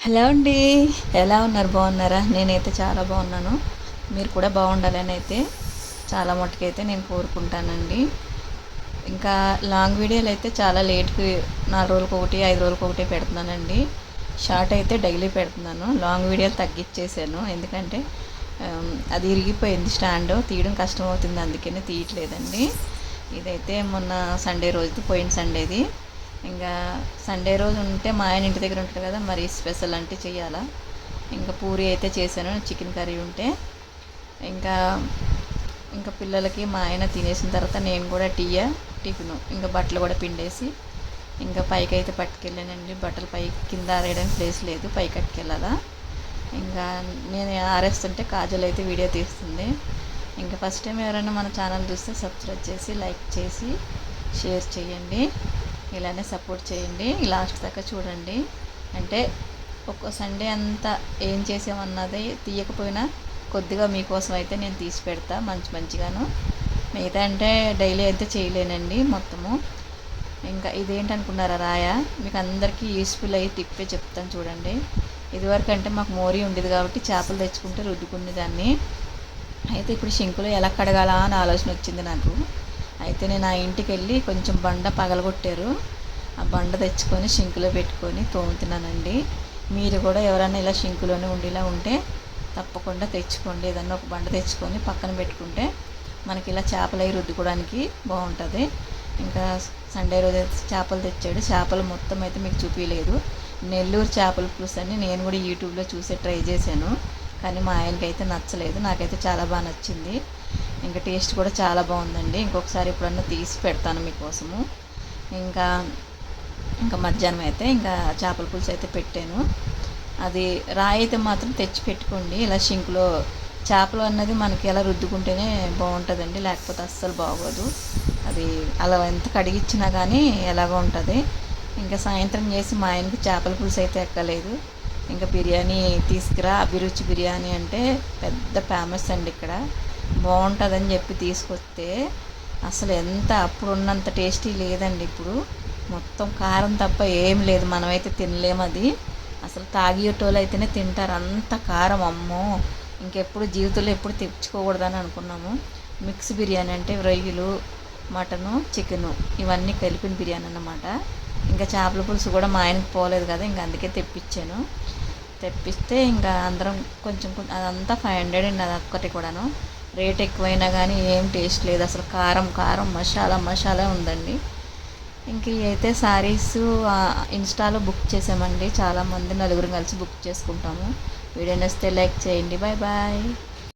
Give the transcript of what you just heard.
Hello అండి. ఎలా ఉన్నారు? బాగున్నారా? నేనైతే చాలా బాగున్నాను. మీరు కూడా బాగుండాలని అయితే చాలా మటుకైతే నేను కోరుకుంటానండి. ఇంకా లాంగ్ వీడియోలు అయితే చాలా లేట్కి నాలుగు రోజులకు ఒకటి ఐదు రోజులకు ఒకటి పెడుతున్నానండి. షార్ట్ అయితే డైలీ పెడుతున్నాను. లాంగ్ వీడియోలు తగ్గించేసాను. ఎందుకంటే అది ఇరిగిపోయింది స్టాండ్. తీయడం కష్టం అవుతుంది అందుకనే తీయట్లేదండి. ఇదైతే మొన్న సండే రోజుది పోయిన సండేది. ఇంకా సండే రోజు ఉంటే మా ఆయన ఇంటి దగ్గర ఉంటుంది కదా మరి స్పెషల్ అంటే చేయాలా ఇంకా పూరి అయితే చేశాను చికెన్ కర్రీ ఉంటే. ఇంకా ఇంకా పిల్లలకి మా ఆయన తినేసిన తర్వాత నేను కూడా టీయా టిఫిన్. ఇంకా బట్టలు కూడా పిండేసి ఇంకా పైకి అయితే పట్టుకెళ్ళానండి. బట్టలు పై కింద ఆరేయడానికి ప్లేస్ లేదు పైకి కట్టుకెళ్ళాలా. ఇంకా నేను ఆరేస్తుంటే కాజల్ అయితే వీడియో తీస్తుంది. ఇంకా ఫస్ట్ టైం ఎవరైనా మన ఛానల్ చూస్తే సబ్స్క్రైబ్ చేసి లైక్ చేసి షేర్ చేయండి. ఇలానే సపోర్ట్ చేయండి. లాస్ట్ దాకా చూడండి. అంటే ఒక్క సండే అంతా ఏం చేసామన్నది తీయకపోయినా కొద్దిగా మీకోసం అయితే నేను తీసి పెడతా మంచి మంచిగాను. మిగతా అంటే డైలీ అయితే చేయలేనండి మొత్తము. ఇంకా ఇదేంటి అనుకున్నారా రాయ? మీకు అందరికీ యూస్ఫుల్ అయ్యి టిప్పే చెప్తాను చూడండి. ఇదివరకు అంటే మాకు మోరీ ఉండేది కాబట్టి చేపలు తెచ్చుకుంటే రుద్దుకునే దాన్ని అయితే ఇప్పుడు షింకులో ఎలా కడగాలా అని ఆలోచన వచ్చింది నాకు. అయితే నేను ఆ ఇంటికి వెళ్ళి కొంచెం బండ పగలగొట్టారు. ఆ బండ తెచ్చుకొని షింకులో పెట్టుకొని తోముతున్నానండి మీరు కూడా ఎవరైనా ఇలా షింకులోనే ఉండేలా ఉంటే తప్పకుండా తెచ్చుకోండి. ఏదన్నా ఒక బండ తెచ్చుకొని పక్కన పెట్టుకుంటే మనకి ఇలా చేపలు అవి రుద్దుకోవడానికి బాగుంటుంది. ఇంకా సండే రోజు చేపలు తెచ్చాడు. చేపలు మొత్తం అయితే మీకు చూపించలేదు నెల్లూరు చేపల పులుసు అని నేను కూడా యూట్యూబ్లో చూసి ట్రై చేశాను. కానీ మా ఆయనకి అయితే నచ్చలేదు. నాకైతే చాలా బాగా నచ్చింది. ఇంకా టేస్ట్ కూడా చాలా బాగుందండి. ఇంకొకసారి ఎప్పుడన్నా తీసి పెడతాను మీకోసము. ఇంకా ఇంకా మధ్యాహ్నం అయితే ఇంకా చేపల పులుసు అయితే పెట్టాను. అది రాయి అయితే మాత్రం తెచ్చి పెట్టుకోండి. ఇలా షింకులో చేపలు అన్నది మనకి ఎలా రుద్దుకుంటేనే బాగుంటుందండి. లేకపోతే అస్సలు బాగోదు. అది అలా ఎంత కడిగిచ్చినా కానీ ఎలాగో ఉంటుంది. ఇంకా సాయంత్రం చేసి మా ఆయనకి చేపల పులుసు అయితే ఎక్కలేదు. ఇంకా బిర్యానీ తీసుకురా. అభిరుచి బిర్యానీ అంటే పెద్ద ఫేమస్ అండి ఇక్కడ. బాగుంటుందని చెప్పి తీసుకొస్తే అసలు ఎంత అప్పుడు ఉన్నంత టేస్టీ లేదండి ఇప్పుడు. మొత్తం కారం తప్ప ఏం లేదు. మనమైతే తినలేము అది. అసలు తాగేటోళ్ళు అయితేనే తింటారు. అంత కారం అమ్మో! ఇంకెప్పుడు జీవితంలో ఎప్పుడు తెచ్చుకోకూడదని అనుకున్నాము. మిక్స్ బిర్యానీ అంటే రొయ్యలు మటను చికెను ఇవన్నీ కలిపిన బిర్యానీ అన్నమాట. ఇంకా చేపల పులుసు కూడా మా ఆయనకు పోలేదు కదా ఇంకా అందుకే తెప్పించాను. తెప్పిస్తే ఇంకా అందరం కొంచెం అదంతా ఫైవ్ హండ్రెడ్ అండి అది ఒక్కటి కూడాను. రేట్ ఎక్కువైనా కానీ ఏం టేస్ట్ లేదు. అసలు కారం కారం మసాలా మసాలా ఉందండి. ఇంక అయితే శారీస్ ఇన్స్టాలో బుక్ చేసామండి. చాలామంది నలుగురు కలిసి బుక్ చేసుకుంటాము. వీడియో నచ్చితే లైక్ చేయండి. Bye bye.